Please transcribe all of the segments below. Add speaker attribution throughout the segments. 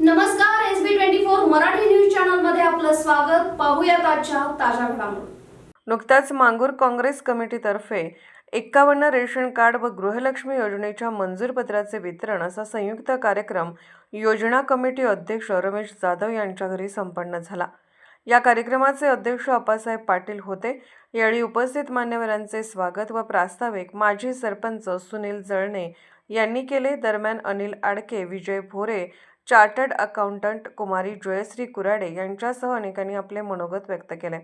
Speaker 1: नमस्कार S B twenty four Marathi news चॅनलमध्ये आपलं स्वागत. पाहूया आजच्या ताज्या घडामोडी.
Speaker 2: नुकताच मांगूर काँग्रेस कमिटीतर्फे एक्कावन्न रेशन कार्ड व गृहलक्ष्मी योजनेच्या मंजूर पत्राचे वितरण असा संयुक्त कार्यक्रम योजना कमिटी अध्यक्ष रमेश जाधव यांच्या घरी संपन्न झाला. या कार्यक्रमाचे अध्यक्ष अप्पासाहेब पाटील होते. यावेळी उपस्थित मान्यवरांचे स्वागत व प्रास्ताविक माजी सरपंच सुनील जळणे यांनी केले. दरम्यान अनिल आडके विजय भोरे चार्टर्ड अकाउंटंट कुमारी जयश्री कुराडे यांच्यासह अनेकांनी आपले मनोगत व्यक्त केले.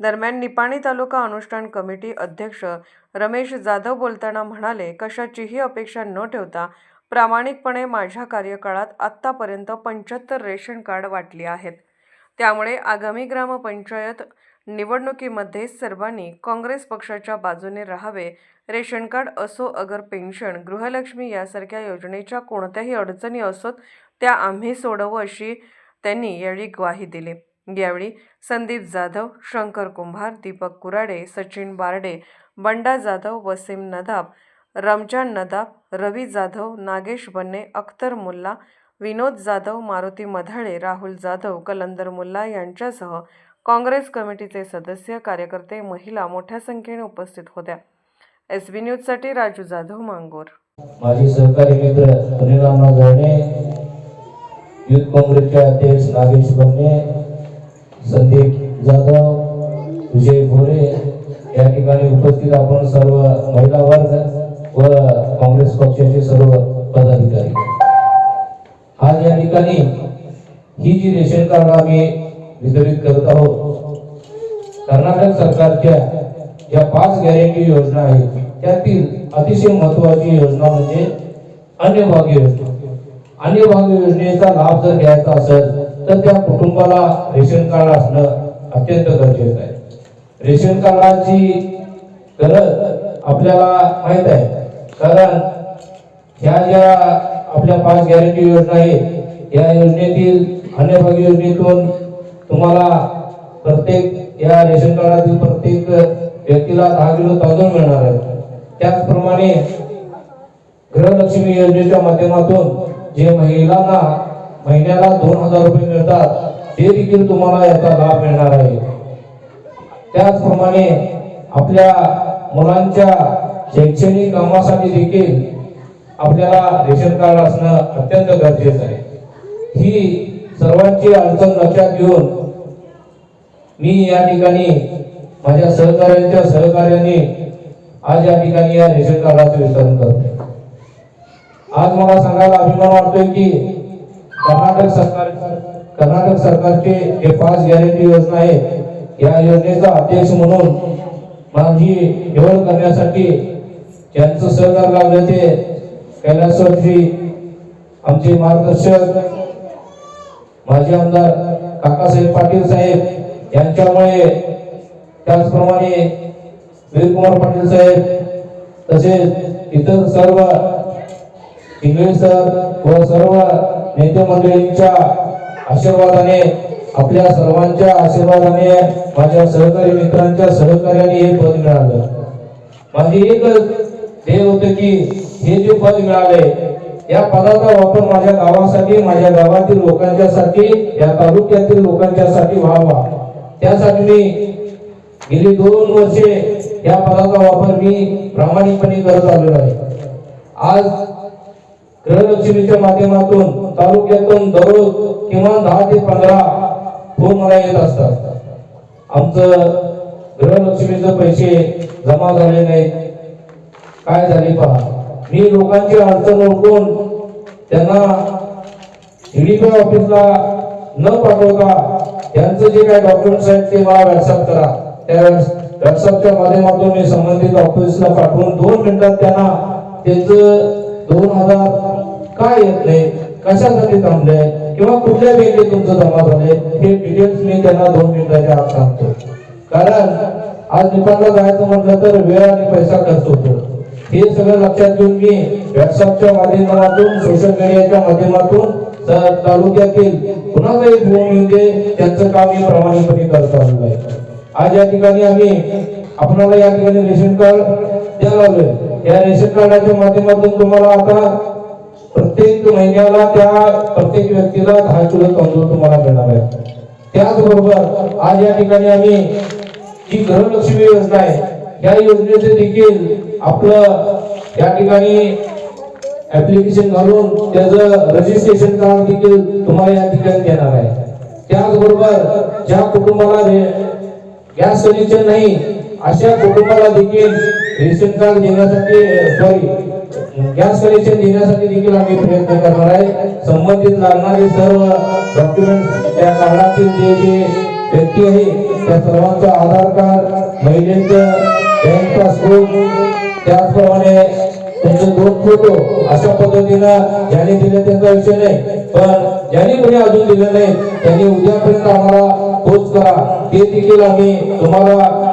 Speaker 2: दरम्यान निपाणी तालुका अनुष्ठान कमिटी अध्यक्ष रमेश जाधव बोलताना म्हणाले कशाचीही अपेक्षा न ठेवता प्रामाणिकपणे माझ्या कार्यकाळात आत्तापर्यंत पंच्याहत्तर रेशन कार्ड वाटली आहेत. त्यामुळे आगामी ग्रामपंचायत निवडणुकीमध्ये सर्वांनी काँग्रेस पक्षाच्या बाजूने राहावे. रेशन कार्ड असो अगर पेन्शन गृहलक्ष्मी यासारख्या योजनेच्या कोणत्याही अडचणी असोत त्या आम्ही सोडवू अशी त्यांनी यावेळी ग्वाही दिली. यावेळी संदीप जाधव शंकर कुंभार दीपक कुराडे सचिन बारडे बंडा जाधव वसीम नदाब रमजान नदाब रवी जाधव नागेश बन्ने अख्तर मुल्ला विनोद जाधव मारुती मधाळे राहुल जाधव कलंदर मुल्ला यांच्यासह काँग्रेस कमिटीचे सदस्य कार्यकर्ते महिला मोठ्या संख्येने उपस्थित होत्या. एस बी न्यूजसाठी राजू जाधव मांगोर.
Speaker 3: माझे सहकारी मित्र सुनील अण्णा जळणे युथ काँग्रेसचे अध्यक्ष नागेश बन्ने संदीप जाधव विजय भोरे या ठिकाणी उपस्थित आपण सर्व महिला वर्ग व काँग्रेस पक्षाचे सर्व पदाधिकारी. आज या ठिकाणी ही जी रेशन कार्ड आम्ही वितरित करत आहोत. कर्नाटक सरकारच्या ज्या पाच गॅरंटी योजना आहेत त्यातील अतिशय महत्वाची योजना म्हणजे अन्नभाग्य योजना. अन्नभाग्य योजनेचा लाभ जर घ्यायचा असेल तर त्या कुटुंबाला रेशन कार्ड असणं अत्यंत गरजेचं आहे. रेशन कार्डाची गरज आपल्याला माहीत आहे. कारण ह्या ज्या आपल्या पाच गॅरंटी योजना आहेत या योजनेतील अन्यभागी योजनेतून तुम्हाला प्रत्येक या रेशन कार्डातील प्रत्येक व्यक्तीला दहा किलो तांदूळ मिळणार आहे. त्याचप्रमाणे गृहलक्ष्मी योजनेच्या माध्यमातून जे महिलांना महिन्याला दोन हजार रुपये मिळतात ते देखील तुम्हाला याचा लाभ मिळणार आहे. त्याचप्रमाणे आपल्या मुलांच्या शैक्षणिक कामासाठी देखील आपल्याला रेशन कार्ड असणं अत्यंत गरजेचं आहे. ही सर्वांची अडचण लक्षात घेऊन मी या ठिकाणी माझ्या सहकार्यांच्या सहकार्याने आज या ठिकाणी या रेशन कार्डाचे वितरण करतो आज मला सांगायला अभिमान वाटतोय की कर्नाटक सरकार कर्नाटक सरकारचे जे पाच गॅरंटी योजना आहे या योजनेचा अध्यक्ष म्हणून माझी निवड करण्यासाठी ज्यांचं सहकार लाभलं ते कैलासवासी आमचे मार्गदर्शक माजी आमदार काकासाहेब पाटील साहेब यांच्यामुळे त्याचप्रमाणे वीरकुमार पाटील साहेब तसेच इतर सर्व इंग्लिश सर व सर्व नेते मंडळींच्या आशीर्वादाने आपल्या सर्वांच्या आशीर्वादाने माझ्या सहकारी मित्रांच्या सहकार्याने हे पद मिळालं. माझी एकच ध्येय होतं की हे जे पद मिळाले या पदाचा वापर माझ्या गावासाठी माझ्या गावातील लोकांच्यासाठी या तालुक्यातील लोकांच्यासाठी व्हावा. त्यासाठी मी गेली दोन वर्षे या पदाचा वापर मी प्रामाणिकपणे करत आलेलो आहे. आज ग्रहलक्ष्मीच्या माध्यमातून तालुक्यातून दररोज किमान दहा ते पंधरा फोन मला येत असतात. आमचं गृहलक्ष्मीचे पैसे जमा झाले नाहीत. काय झाले पहा. मी लोकांची अडचण ओळखून त्यांना ईडीपी ऑफिसला न पाठवता त्यांचं जे काही डॉक्युमेंट्स आहेत ते मला व्हॉट्सअप करा. त्या व्हॉट्सअपच्या माध्यमातून मी संबंधित ऑफिसला पाठवून दोन मिनिटात त्यांना त्यांचं दोन हजार काय येत नाही कशासाठी थांबले किंवा कुठल्या बँकेत तुमचं जमा झाले हे डिटेल्स मी त्यांना दोन मिनिटाच्या आत सांगतो. कारण आज निपाणला जायचं म्हटलं तर वेळ आणि पैसा खर्च होतो. हे सगळं लक्षात घेऊन मी व्हॉट्सअपच्या माध्यमातून सोशल मीडियाच्या माध्यमातून तालुक्यातील कुणाचा एक येऊ म्हणजे त्यांचं काम मी प्रामाणिकपणे करत आलेलो आहे. आज या ठिकाणी आम्ही आपणाला या ठिकाणी रेशन कार्ड द्यायला लागलोय या रेशन कार्डाच्या माध्यमातून तुम्हाला आता प्रत्येक महिन्याला त्या प्रत्येक व्यक्तीला दहा किलो तांदूळ तुम्हाला मिळणार आहे. त्याचबरोबर आज या ठिकाणी आम्ही जी गृहलक्ष्मी योजना आहे या योजनेचे देखील आपलं या ठिकाणी ऍप्लिकेशन घालून त्याचं रजिस्ट्रेशन कार्ड देखील तुम्हाला या ठिकाणी देणार आहे. त्याचबरोबर ज्या कुटुंबाला गॅस कनेक्शन नाही अशा कुटुंबाला देखील रेशन कार्ड देण्यासाठी सॉरी गॅस कनेक्शन देण्यासाठी देखील आम्ही प्रयत्न करणार आहे. संबंधित लागणारे सर्व डॉक्युमेंट त्या कार्डातील जे जे व्यक्ती आहे. त्या सर्वांचं आधार कार्ड महिलेचं बँक पासबुक त्याचप्रमाणे त्यांचे दोन फोटो अशा पद्धतीनं ज्याने दिले त्यांचा विषय नाही. पण ज्यांनी कोणी अजून दिले नाही त्यांनी उद्यापर्यंत आम्हाला पोच करा. ते देखील आम्ही तुम्हाला